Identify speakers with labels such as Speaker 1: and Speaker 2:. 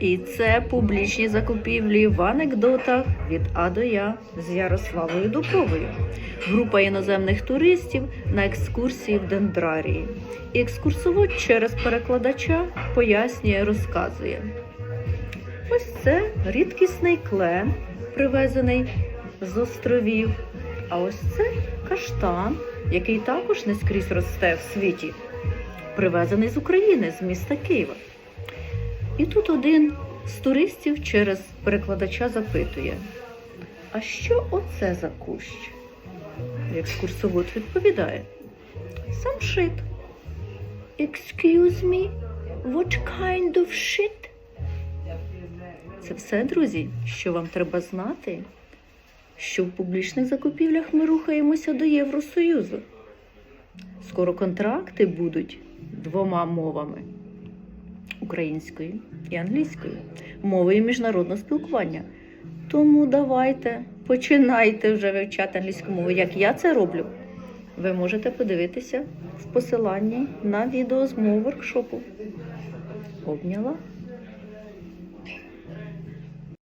Speaker 1: І це публічні закупівлі в анекдотах від А до Я з Ярославою Дубровою. Група іноземних туристів на екскурсії в дендрарії. І екскурсовод через перекладача пояснює, розказує. Ось це рідкісний клен, привезений з островів. А ось це каштан, який також не скрізь росте в світі, привезений з України, з міста Києва. І тут один з туристів через перекладача запитує: А що оце за кущ? Екскурсовод відповідає: Самшит. Excuse me, what kind of shit? Це все, друзі, що вам треба знати, що в публічних закупівлях ми рухаємося до Євросоюзу. Скоро контракти будуть двома мовами українською і англійської мовою міжнародного спілкування. Тому давайте починайте вже вивчати англійську мову, як я це роблю. Ви можете подивитися в посиланні на відео з мого воркшопу. Обняла.